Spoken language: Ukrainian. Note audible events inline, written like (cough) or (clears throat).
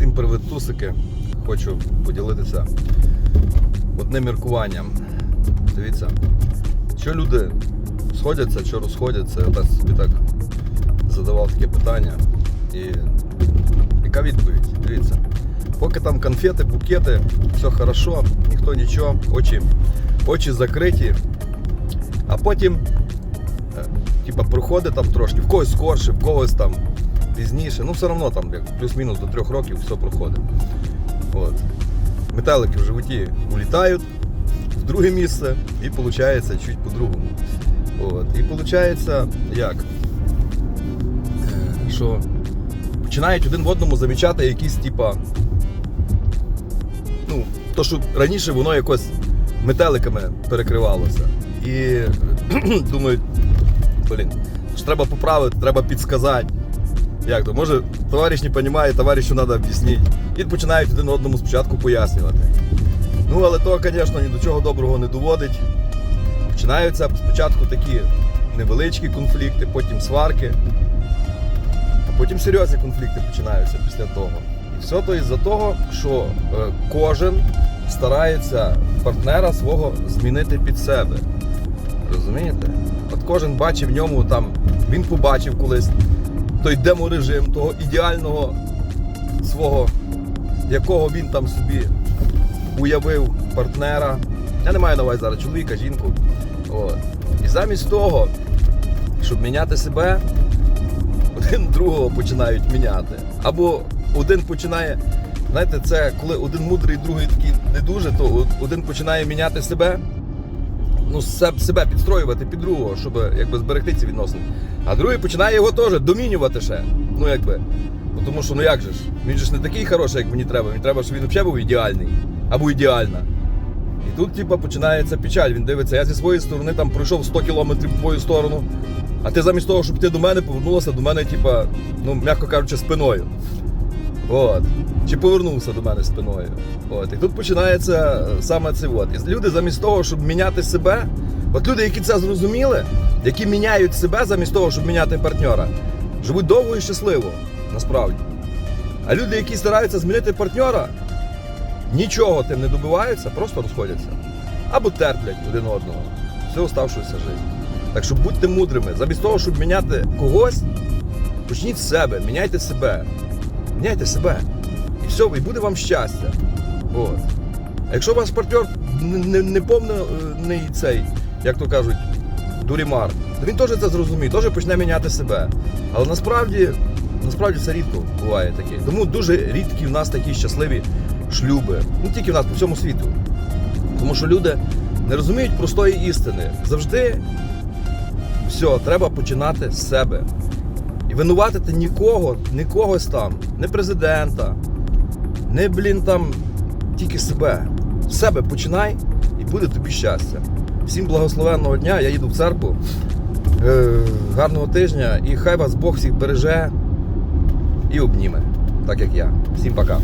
Всім привіт, тусики. Хочу поділитися одним міркуванням. Дивіться, що люди сходяться, що розходяться, я собі так задавав таке питання. І яка відповідь? Дивіться. Поки там конфети, букети, все хорошо, ніхто нічого, очі, очі закриті, а потім е, типа проходить там трошки, в когось скорше, в когось там пізніше. Ну, все одно там плюс-мінус до трьох років все проходить. От. Метелики в животі улітають в друге місце і виходить чуть по-другому. От. І виходить як? Е, Що починають один в одному замічати якісь, типа. Ну, то, що раніше воно якось метеликами перекривалося. І (clears throat) думають, блін, ж треба поправити, треба підсказати. Як то? Може, товариш не розуміє, товаришу треба об'яснити. І починають один одному спочатку пояснювати. Ну, але то, звісно, ні до чого доброго не доводить. Починаються спочатку такі невеличкі конфлікти, потім сварки, а потім серйозні конфлікти починаються після того. І все то із-за того, що е, кожен старається партнера свого змінити під себе. Розумієте? От кожен бачив в ньому там, він побачив колись той деморежим, того ідеального свого, якого він там собі уявив партнера. Я не маю на увазі зараз чоловіка, жінку. От. І замість того, щоб міняти себе, один другого починають міняти. Або один починає, знаєте, це коли один мудрий, другий такий не дуже, то один починає міняти себе, ну, себе підстроювати під другого, щоб якби зберегти ці відносини. А другий починає його теж домінювати ще. Ну якби. Ну, тому що ну як же ж? Він же ж не такий хороший, як мені треба. Мені треба, щоб він взагалі був ідеальний. Або ідеальна. І тут, типа, починається печаль. Він дивиться, я зі своєї сторони там пройшов 100 кілометрів в твою сторону, а ти замість того, щоб йти до мене, повернулася до мене, типа, ну, м'яко кажучи, спиною. От. Чи повернувся до мене спиною. От. І тут починається е, саме це. От. І люди замість того, щоб міняти себе, от люди, які це зрозуміли, які міняють себе замість того, щоб міняти партнера, живуть довго і щасливо, насправді. А люди, які стараються змінити партнера, нічого тим не добиваються, просто розходяться. Або терплять один одного всю оставшуюся життя. Так що будьте мудрими. Замість того, щоб міняти когось, почніть з себе, міняйте себе. Міняйте себе. І все, і буде вам щастя. От. А якщо ваш партнер не, не, не повний цей, як то кажуть, дурімар, то він теж це зрозуміє, теж почне міняти себе. Але насправді, насправді це рідко буває таке. Тому дуже рідкі в нас такі щасливі шлюби. Не тільки в нас, по всьому світу. Тому що люди не розуміють простої істини. Завжди все, треба починати з себе. І винуватити нікого, нікогось там, не президента, не, блін, там, тільки себе. Себе починай і буде тобі щастя. Всім благословенного дня, я їду в церкву. Е, гарного тижня і хай вас Бог всіх береже і обніме, так як я. Всім пока.